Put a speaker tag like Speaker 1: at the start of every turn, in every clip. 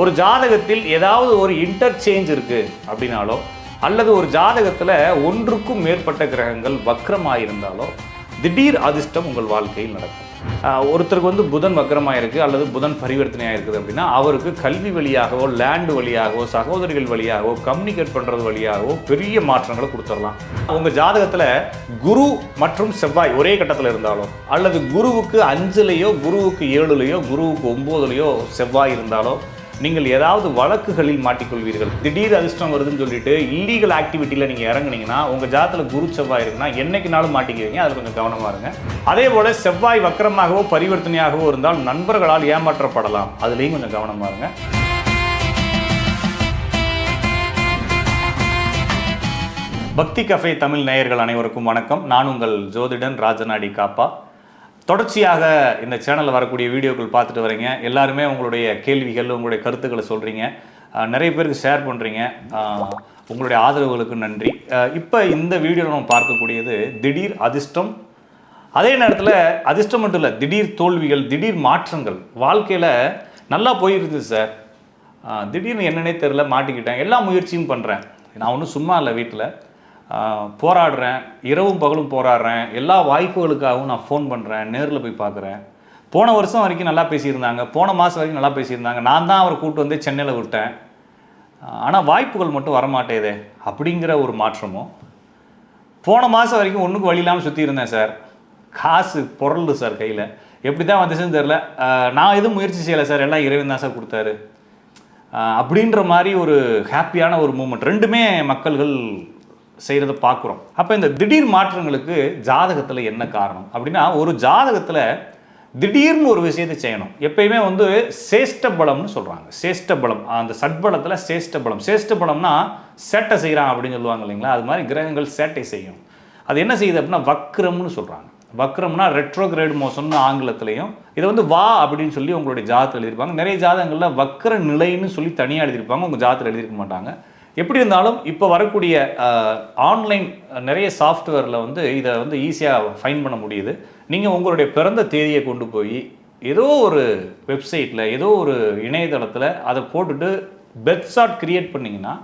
Speaker 1: ஒரு ஜாதகத்தில் ஏதாவது ஒரு இன்டர்சேஞ்ச் இருக்கு அப்படின்னாலோ அல்லது ஒரு ஜாதகத்தில் ஒன்றுக்கும் மேற்பட்ட கிரகங்கள் வக்ரமாயிருந்தாலோ திடீர் அதிர்ஷ்டம் உங்கள் வாழ்க்கையில் நடக்கும். ஒருத்தருக்கு வந்து புதன் வக்ரமாக இருக்குது அல்லது புதன் பரிவர்த்தனையாக இருக்குது அப்படின்னா அவருக்கு கல்வி வழியாகவோ லேண்டு வழியாகவோ சகோதரிகள் வழியாகவோ கம்யூனிகேட் பண்ணுறது வழியாகவோ பெரிய மாற்றங்களை கொடுத்துடலாம். உங்கள் ஜாதகத்தில் குரு மற்றும் செவ்வாய் ஒரே கட்டத்தில் இருந்தாலோ அல்லது குருவுக்கு அஞ்சுலேயோ குருவுக்கு ஏழுலையோ குருவுக்கு ஒம்போதுலையோ செவ்வாய் இருந்தாலோ நீங்கள் ஏதாவது வழக்குகளில் மாட்டிக்கொள்வீர்கள். திடீர் அதிர்ஷ்டம் வருதுன்னு சொல்லிட்டு இல்லீகல் ஆக்டிவிட்டியில் நீங்கள் இறங்குனீங்கன்னா உங்கள் ஜாதத்தில் குரு செவ்வாய் இருக்குன்னா என்னைக்குனாலும் மாட்டிக்குவீங்க அதில் கொஞ்சம் கவனமாக இருங்க. அதே போல் செவ்வாய் வக்கரமாகவோ பரிவர்த்தனையாகவோ இருந்தால் நண்பர்களால் ஏமாற்றப்படலாம். அதுலேயும் கொஞ்சம் கவனமாக இருங்க. பக்தி கஃபே தமிழ் நேயர்கள் அனைவருக்கும் வணக்கம். நான் உங்கள் ஜோதிடன் ராஜநாடி காப்பா. தொடர்ச்சியாக இந்த சேனலில் வரக்கூடிய வீடியோக்கள் பார்த்துட்டு வரீங்க. எல்லாருமே உங்களுடைய கேள்விகள் உங்களுடைய கருத்துக்களை சொல்கிறீங்க நிறைய பேருக்கு ஷேர் பண்ணுறீங்க உங்களுடைய ஆதரவுகளுக்கு நன்றி. இப்போ இந்த வீடியோவில் நம்ம பார்க்கக்கூடியது திடீர் அதிர்ஷ்டம். அதே நேரத்தில் அதிர்ஷ்டம் மட்டும் இல்லை திடீர் தோல்விகள் திடீர் மாற்றங்கள். வாழ்க்கையில் நல்லா போயிருந்தது சார் திடீர்னு என்னன்னே தெரில மாட்டிக்கிட்டேன். எல்லா முயற்சியும் பண்ணுறேன் நான் ஒன்றும் சும்மா இல்லை வீட்டில். போராடுறேன். இரவும் பகலும் போராடுறேன். எல்லா வாய்ப்புகளுக்காகவும் நான் ஃபோன் பண்ணுறேன் நேரில் போய் பார்க்குறேன். போன வருஷம் வரைக்கும் நல்லா பேசியிருந்தாங்க. போன மாதம் வரைக்கும் நல்லா பேசியிருந்தாங்க. நான் தான் அவரை கூப்பிட்டு வந்து சென்னையில் விட்டேன். ஆனால் வாய்ப்புகள் மட்டும் வரமாட்டேதே அப்படிங்கிற ஒரு மாற்றமும் போன மாதம் வரைக்கும் ஒன்றுக்கு வழி இல்லாமல் சுற்றி இருந்தேன் சார். காசு பொருள் சார் கையில். எப்படி தான் வந்துச்சுன்னு தெரில நான் எதுவும் முயற்சி செய்யலை சார். எல்லாம் இறைவன் தான் சார் கொடுத்தாரு. அப்படின்ற மாதிரி ஒரு ஹாப்பியான ஒரு மூமெண்ட் ரெண்டுமே மக்கள்கள் செய்கிறத பார்க்குறோம். அப்போ இந்த திடீர் மாற்றங்களுக்கு ஜாதகத்தில் என்ன காரணம்? அப்படின்னா ஒரு ஜாதகத்தில் திடீர்னு ஒரு விஷயத்தை செய்யணும். எப்பயுமே வந்து சேஷ்ட பலம்னு சொல்கிறாங்க சேஷ்ட பலம். அந்த சட்பலத்தில் சேஷ்ட பலம். சேஷ்ட பலம்னா சேட்டை செய்கிறான் அப்படின்னு சொல்லுவாங்க இல்லைங்களா? அது மாதிரி கிரகங்கள் சேட்டை செய்யும். அது என்ன செய்யுது அப்படின்னா வக்ரம்னு சொல்கிறாங்க வக்ரம்னா ரெட்ரோகிரேட் மோசம்னு ஆங்கிலத்திலையும் இதை வந்து வா அப்படின்னு சொல்லி உங்களுடைய ஜாதத்தில் எழுதியிருப்பாங்க. நிறைய ஜாதகங்களில் வக்ர நிலைன்னு சொல்லி தனியாக எழுதியிருப்பாங்க. உங்கள் ஜாதத்தில் எழுதியிருக்க மாட்டாங்க. எப்படி இருந்தாலும் இப்போ வரக்கூடிய ஆன்லைன் நிறைய சாஃப்ட்வேரில் வந்து இதை வந்து ஈஸியாக ஃபைன் பண்ண முடியுது. நீங்கள் உங்களுடைய பிறந்த தேதியை கொண்டு போய் ஏதோ ஒரு வெப்சைட்டில் ஏதோ ஒரு இணையதளத்தில் அதை போட்டுட்டு பெட்சாட் க்ரியேட் பண்ணிங்கன்னா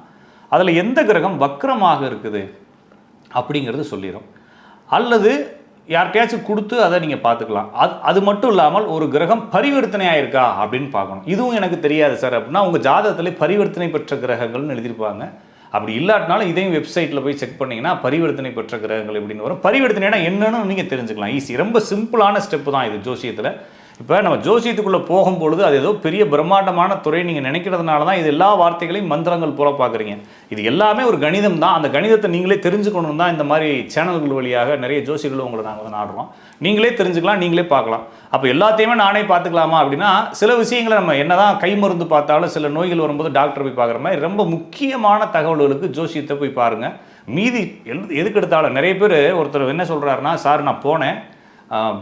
Speaker 1: அதில் எந்த கிரகம் வக்கரமாக இருக்குது அப்படிங்கிறது சொல்லிடும் அல்லது யார்கிட்டயாச்சும் கொடுத்து அதை நீங்கள் பார்த்துக்கலாம். அது அது மட்டும் இல்லாமல் ஒரு கிரகம் பரிவர்த்தனை இருக்கா அப்படின்னு பார்க்கணும். இதுவும் எனக்கு தெரியாது சார். அப்படின்னா உங்கள் ஜாதகத்தில் பரிவர்த்தனை பெற்ற கிரகங்கள்னு எழுதியிருப்பாங்க. அப்படி இல்லாட்டினாலும் இதையும் வெப்சைட்டில் போய் செக் பண்ணீங்கன்னா பரிவர்த்தனை பெற்ற கிரகங்கள் எப்படின்னு வரும். பரிவர்த்தனைனா என்னன்னு நீங்கள் தெரிஞ்சுக்கலாம். ஈஸி. ரொம்ப சிம்பிளான ஸ்டெப்பு தான் இது ஜோசியத்தில். இப்போ நம்ம ஜோசியத்துக்குள்ளே போகும்பொழுது அது ஏதோ பெரிய பிரம்மாண்டமான துறை நீங்கள் நினைக்கிறதுனால தான் இது எல்லா வார்த்தைகளையும் மந்திரங்கள் போல பார்க்குறீங்க. இது எல்லாமே ஒரு கணிதம் தான். அந்த கணிதத்தை நீங்களே தெரிஞ்சுக்கணும் தான் இந்த மாதிரி சேனல்கள் வழியாக நிறைய ஜோசிகள் உங்களை நாங்கள் வந்து நாடுறோம். நீங்களே தெரிஞ்சுக்கலாம் நீங்களே பார்க்கலாம். அப்போ எல்லாத்தையுமே நானே பார்த்துக்கலாமா அப்படின்னா சில விஷயங்களை நம்ம என்ன தான் கை மருந்து பார்த்தாலும் சில நோய்கள் வரும்போது டாக்டர் போய் பார்க்குற மாதிரி ரொம்ப முக்கியமான தகவல்களுக்கு ஜோசியத்தை போய் பாருங்கள் மீதி எல் எதுக்கு எடுத்தாலும் நிறைய பேர் ஒருத்தர் என்ன சொல்கிறாருன்னா சார் நான் போனேன்.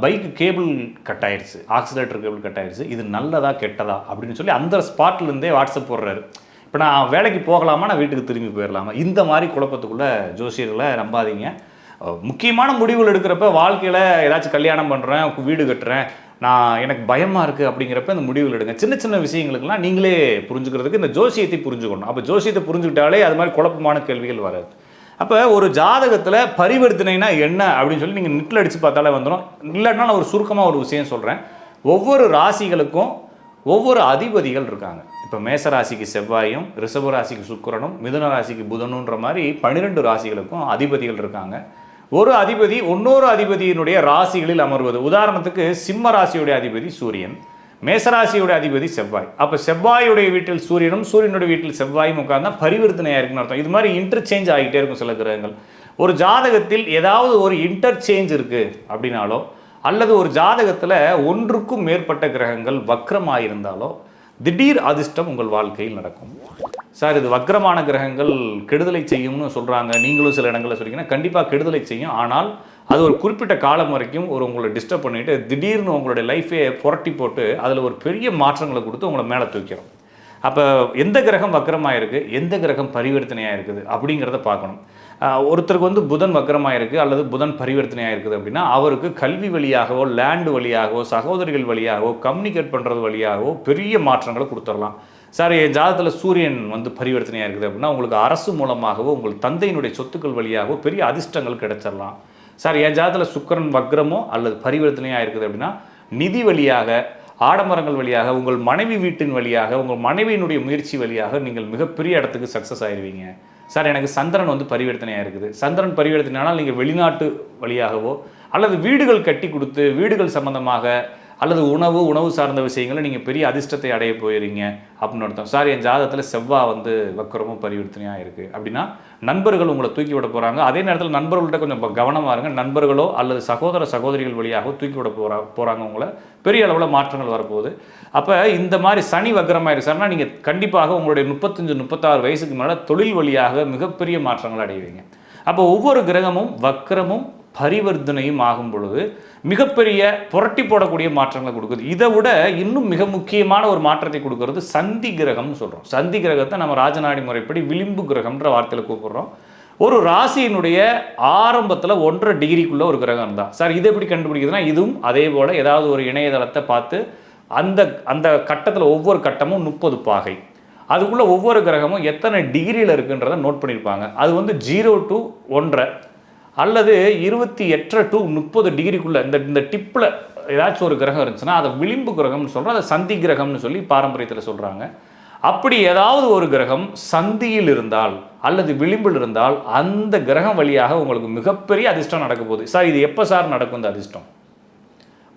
Speaker 1: பைக்கு கேபிள் கட் ஆயிடுச்சு ஆக்சிலேட்டர் கேபிள் கட் ஆயிடுச்சு இது நல்லதா கெட்டதா அப்படின்னு சொல்லி அந்த ஸ்பாட்லேருந்தே வாட்ஸ்அப் போடுறாரு. இப்போ நான் வேலைக்கு போகலாமா நான் வீட்டுக்கு திரும்பி போயிடலாமா இந்த மாதிரி குழப்பத்துக்குள்ளே ஜோசியர்களை நம்பாதீங்க. முக்கியமான முடிவுகள் எடுக்கிறப்ப வாழ்க்கையில் ஏதாச்சும் கல்யாணம் பண்ணுறேன் வீடு கட்டுறேன் நான் எனக்கு பயமாக இருக்குது அப்படிங்கிறப்ப இந்த முடிவுகள் எடுங்க. சின்ன சின்ன விஷயங்களுக்கெல்லாம் நீங்களே புரிஞ்சுக்கிறதுக்கு இந்த ஜோசியத்தை புரிஞ்சுக்கணும். அப்போ ஜோசியத்தை புரிஞ்சுக்கிட்டாலே அது மாதிரி குழப்பமான கேள்விகள் வராது. அப்போ ஒரு ஜாதகத்தில் பரிவர்த்தனைனா என்ன அப்படின்னு சொல்லி நீங்கள் நெட்டில் அடித்து பார்த்தாலே வந்துடும் இல்லைன்னா நான் ஒரு சுருக்கமாக ஒரு விஷயம் சொல்கிறேன் ஒவ்வொரு ராசிகளுக்கும் ஒவ்வொரு அதிபதிகள் இருக்காங்க. இப்போ மேச ராசிக்கு செவ்வாயும் ரிஷப ராசிக்கு சுக்கிரனும் மிதுன ராசிக்கு புதனுன்ற மாதிரி பன்னிரெண்டு ராசிகளுக்கும் அதிபதிகள் இருக்காங்க. ஒரு அதிபதி இன்னொரு அதிபதியினுடைய ராசிகளில் அமர்வது. உதாரணத்துக்கு சிம்ம ராசியுடைய அதிபதி சூரியன். மேசராசியுடைய அதிபதி செவ்வாய். அப்போ செவ்வாயுடைய வீட்டில் சூரியனும் சூரியனுடைய வீட்டில் செவ்வாயும் உட்கார்ந்தா பரிவர்த்தனையாக இருக்குன்னு அர்த்தம். இது மாதிரி இன்டர்சேஞ்ச் ஆகிட்டே இருக்கும் சில கிரகங்கள். ஒரு ஜாதகத்தில் ஏதாவது ஒரு இன்டர்சேஞ்ச் இருக்குது அப்படின்னாலோ அல்லது ஒரு ஜாதகத்தில் ஒன்றுக்கும் மேற்பட்ட கிரகங்கள் வக்ரமாயிருந்தாலோ திடீர் அதிர்ஷ்டம் உங்கள் வாழ்க்கையில் நடக்கும். சார் இது வக்ரமான கிரகங்கள் கெடுதலை செய்யும்னு சொல்கிறாங்க நீங்களும் சில இடங்களில் சொல்றீங்கன்னா கண்டிப்பாக கெடுதலை செய்யும். ஆனால் அது ஒரு குறிப்பிட்ட காலம் வரைக்கும் ஒரு உங்களை டிஸ்டர்ப் பண்ணிவிட்டு திடீர்னு உங்களுடைய லைஃபே புரட்டி போட்டு அதில் ஒரு பெரிய மாற்றங்களை கொடுத்து உங்களை மேலே தூக்கிறோம். அப்போ எந்த கிரகம் வக்கரமாக இருக்குது எந்த கிரகம் பரிவர்த்தனையாக இருக்குது அப்படிங்கிறத பார்க்கணும். ஒருத்தருக்கு வந்து புதன் வக்கரமாக இருக்குது அல்லது புதன் பரிவர்த்தனையாக இருக்குது அப்படின்னா அவருக்கு கல்வி வழியாகவோ லேண்டு வழியாகவோ சகோதரிகள் வழியாகவோ கம்யூனிகேட் பண்ணுறது வழியாகவோ பெரிய மாற்றங்களை கொடுத்துடலாம். சார் என் ஜாதகத்தில் சூரியன் வந்து பரிவர்த்தனையாக இருக்குது அப்படின்னா உங்களுக்கு அரசு மூலமாகவோ உங்கள் தந்தையினுடைய சொத்துக்கள் வழியாகவோ பெரிய அதிர்ஷ்டங்கள் கிடைச்சிடலாம். சார் என் ஜாதத்தில் சுக்கிரன் வக்ரமோ அல்லது பரிவர்த்தனையாக இருக்குது அப்படின்னா நிதி வழியாக ஆடம்பரங்கள் வழியாக உங்கள் மனைவி வீட்டின் வழியாக உங்கள் மனைவியினுடைய முயற்சி வழியாக நீங்கள் மிகப்பெரிய இடத்துக்கு சக்ஸஸ் ஆயிடுவீங்க சார் எனக்கு சந்திரன் வந்து பரிவர்த்தனையாக இருக்குது. சந்திரன் பரிவர்த்தனையானால் நீங்கள் வெளிநாட்டு வழியாகவோ அல்லது வீடுகள் கட்டி கொடுத்து வீடுகள் சம்பந்தமாக அல்லது உணவு உணவு சார்ந்த விஷயங்களை நீங்கள் பெரிய அதிர்ஷ்டத்தை அடைய போயிடுறீங்க அப்படின்னு அர்த்தம். சார் என் ஜாதகத்தில் செவ்வாய் வந்து வக்கரமும் பரிவர்த்தனையாக இருக்குது அப்படின்னா நண்பர்கள் உங்களை தூக்கி விட போகிறாங்க அதே நேரத்தில் நண்பர்கள்ட்ட கொஞ்சம் கவனமாக இருங்க. நண்பர்களோ அல்லது சகோதர சகோதரிகள் வழியாகவோ தூக்கி விட போகிறா போகிறாங்க உங்களை. பெரிய அளவில் மாற்றங்கள் வரப்போகுது. அப்போ இந்த மாதிரி சனி வக்கரமாயிருக்கு சார்னா நீங்கள் கண்டிப்பாக உங்களுடைய முப்பத்தஞ்சு முப்பத்தாறு வயசுக்கு மேலே தொழில் வழியாக மிகப்பெரிய மாற்றங்கள் அடைவீங்க. அப்போ ஒவ்வொரு கிரகமும் வக்கரமும் பரிவர்த்தனையும் ஆகும் பொழுது மிகப்பெரிய புரட்டி போடக்கூடிய மாற்றங்களை கொடுக்குது. இதை விட இன்னும் மிக முக்கியமான ஒரு மாற்றத்தை கொடுக்கறது சந்தி கிரகம்னு சொல்கிறோம் சந்தி கிரகத்தை நம்ம ராஜநாடி முறைப்படி விளிம்பு கிரகம்ன்ற வார்த்தையில் கூப்பிடுறோம். ஒரு ராசியினுடைய ஆரம்பத்தில் ஒன்றரை டிகிரிக்குள்ள ஒரு கிரகம் தான் சார் இது எப்படி கண்டுபிடிக்குதுன்னா இதுவும் அதே போல் ஏதாவது ஒரு இணையதளத்தை பார்த்து அந்த அந்த கட்டத்தில் ஒவ்வொரு கட்டமும் முப்பது பாகை. அதுக்குள்ளே ஒவ்வொரு கிரகமும் எத்தனை டிகிரியில் இருக்குன்றதை நோட் பண்ணியிருப்பாங்க அது வந்து ஜீரோ டு ஒன்றரை. அல்லது இருபத்தி எட்டரை டு முப்பது டிகிரிக்குள்ளே இந்த இந்த டிப்பில் ஏதாச்சும் ஒரு கிரகம் இருந்துச்சுன்னா அதை விளிம்பு கிரகம்னு சொல்கிறோம் அதை சந்தி கிரகம்னு சொல்லி பாரம்பரியத்தில் சொல்கிறாங்க அப்படி ஏதாவது ஒரு கிரகம் சந்தியில் இருந்தால் அல்லது விளிம்பில் இருந்தால் அந்த கிரகம் வழியாக உங்களுக்கு மிகப்பெரிய அதிர்ஷ்டம் நடக்க போகுது. சார் இது எப்போ சார் நடக்கும் இந்த அதிர்ஷ்டம்?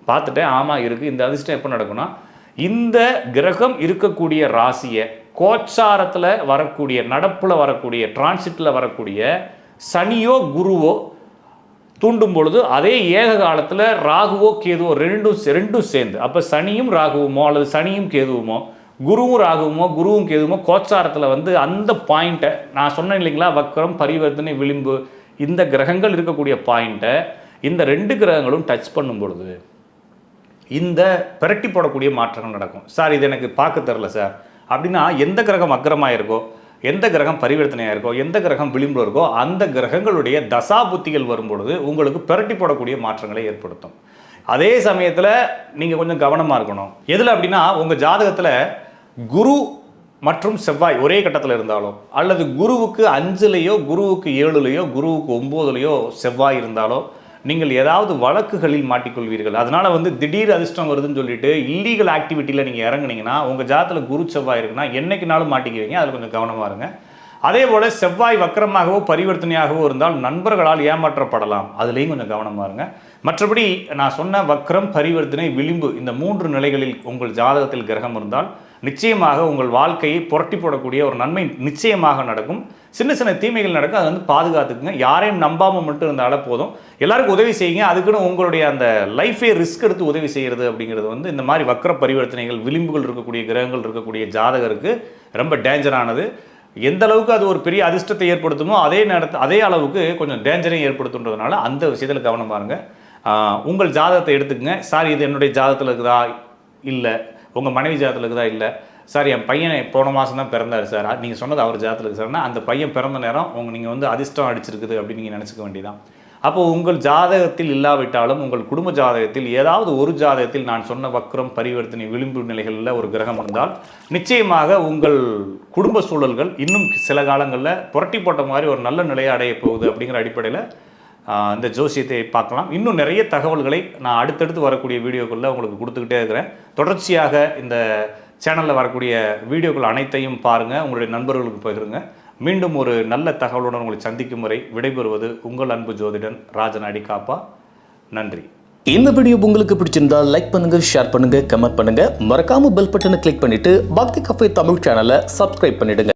Speaker 1: பார்த்துட்டேன் ஆமாம் இருக்குது இந்த அதிர்ஷ்டம் எப்போ நடக்கும்னா இந்த கிரகம் இருக்கக்கூடிய ராசியை கோச்சாரத்தில் வரக்கூடிய நடப்பில் வரக்கூடிய டிரான்சிட்டில் வரக்கூடிய சனியோ குருவோ தூண்டும் பொழுது அதே ஏக காலத்தில் ராகுவோ கேதுவோ ரெண்டும் ரெண்டும் சேர்ந்து. அப்போ சனியும் ராகுவுமோ அல்லது சனியும் கேதுவுமோ குருவும் ராகுவுமோ குருவும் கேதுவுமோ கோச்சாரத்தில் வந்து அந்த பாயிண்ட்டை நான் சொன்னேன் இல்லைங்களா வக்கரம் பரிவர்த்தனை விளிம்பு இந்த கிரகங்கள் இருக்கக்கூடிய பாயிண்ட்டை இந்த ரெண்டு கிரகங்களும் டச் பண்ணும் பொழுது இந்த பிரட்டி போடக்கூடிய மாற்றங்கள் நடக்கும். சார் இது எனக்கு பார்க்க தெரில சார். அப்படின்னா எந்த கிரகம் அக்கிரமாக இருக்கோ எந்த கிரகம் பரிவர்த்தனையாக இருக்கோ எந்த கிரகம் விளிம்பு இருக்கோ அந்த கிரகங்களுடைய தசா புத்திகள் வரும்பொழுது உங்களுக்கு புரட்டி போடக்கூடிய மாற்றங்களை ஏற்படுத்தும். அதே சமயத்தில் நீங்கள் கொஞ்சம் கவனமாக இருக்கணும். எதில் அப்படின்னா உங்கள் ஜாதகத்தில் குரு மற்றும் செவ்வாய் ஒரே கட்டத்தில் இருந்தாலோ அல்லது குருவுக்கு அஞ்சுலேயோ குருவுக்கு ஏழுலையோ குருவுக்கு ஒம்போதுலையோ செவ்வாய் இருந்தாலோ நீங்கள் ஏதாவது வழக்குகளில் மாட்டிக்கொள்வீர்கள். அதனால் வந்து திடீர் அதிர்ஷ்டம் வருதுன்னு சொல்லிட்டு இல்லீகல் ஆக்டிவிட்டியில் நீங்கள் இறங்குனீங்கன்னா உங்கள் ஜாதத்தில் குரு செவ்வாய் இருக்குன்னா என்றைக்குனாலும் மாட்டிக்குவீங்க. அதில் கொஞ்சம் கவனமாக இருங்க. அதே போல் செவ்வாய் வக்கரமாகவோ பரிவர்த்தனையாகவோ இருந்தால் நண்பர்களால் ஏமாற்றப்படலாம். அதுலேயும் கொஞ்சம் கவனமாக இருங்க. மற்றபடி நான் சொன்ன வக்ரம் பரிவர்த்தனை விளிம்பு இந்த மூன்று நிலைகளில் உங்கள் ஜாதகத்தில் கிரகம் இருந்தால் நிச்சயமாக உங்கள் வாழ்க்கையை புரட்டி போடக்கூடிய ஒரு நன்மை நிச்சயமாக நடக்கும். சின்ன சின்ன தீமைகள் நடக்கும். அதை வந்து பாதுகாத்துக்குங்க. யாரையும் நம்பாமல் மட்டும் இருந்தாலே போதும். எல்லாருக்கும் உதவி செய்யுங்க. அதுக்குன்னு உங்களுடைய அந்த லைஃபே ரிஸ்க் எடுத்து உதவி செய்கிறது அப்படிங்கிறது வந்து இந்த மாதிரி வக்கர பரிவர்த்தனைகள் விளிம்புகள் இருக்கக்கூடிய கிரகங்கள் இருக்கக்கூடிய ஜாதகருக்கு ரொம்ப டேஞ்சரானது எந்த அளவுக்கு அது ஒரு பெரிய அதிர்ஷ்டத்தை ஏற்படுத்துமோ அதே நேரத்தில் அதே அளவுக்கு கொஞ்சம் டேஞ்சரையும் ஏற்படுத்துன்றதுனால அந்த விஷயத்தில் கவனம் பாருங்கள் உங்கள் ஜாதகத்தை எடுத்துக்கங்க. சார் இது என்னுடைய ஜாதகத்தில் இருக்குதா? இல்லை. உங்கள் மனைவி ஜாதகத்தில் இருக்குதா இல்லை? சார் என் பையன் போன மாதம் தான் பிறந்தார் சார். நீங்கள் சொன்னது அவர் ஜாதகத்தில் இருக்குது சார்னா அந்த பையன் பிறந்த நேரம் உங்கள் நீங்கள் வந்து அதிர்ஷ்டம் அடிச்சிருக்குது அப்படின்னு நீங்கள் நினச்சிக்க வேண்டியதான் அப்போது உங்கள் ஜாதகத்தில் இல்லாவிட்டாலும் உங்கள் குடும்ப ஜாதகத்தில் ஏதாவது ஒரு ஜாதகத்தில் நான் சொன்ன வக்ரம் பரிவர்த்தனை விளிம்பு நிலைகளில் ஒரு கிரகம் இருந்தால் நிச்சயமாக உங்கள் குடும்ப சூழல்கள் இன்னும் சில காலங்களில் புரட்டி போட்ட மாதிரி ஒரு நல்ல நிலையை அடைய போகுது அப்படிங்கிற அடிப்படையில் இந்த ஜோசியத்தை பார்க்கலாம். இன்னும் நிறைய தகவல்களை நான் அடுத்தடுத்து வரக்கூடிய வீடியோக்களில் உங்களுக்கு கொடுத்துக்கிட்டே இருக்கிறேன். தொடர்ச்சியாக இந்த சேனலில் வரக்கூடிய வீடியோக்கள் அனைத்தையும் பாருங்கள் உங்களுடைய நண்பர்களுக்கு பகிருங்க. மீண்டும் ஒரு நல்ல தகவலுடன் உங்களை சந்திக்கும் முறை விடைபெறுவது உங்கள் அன்பு ஜோதிடன் ராஜன் காப்பா. நன்றி.
Speaker 2: இந்த வீடியோ உங்களுக்கு பிடிச்சிருந்தா லைக் பண்ணுங்க ஷேர் பண்ணுங்க கமெண்ட் பண்ணுங்க. மறக்காம பெல் பட்டனை கிளிக் பண்ணிட்டு பக்தி கஃபே தமிழ் சேனலை சப்ஸ்கிரைப் பண்ணிடுங்க.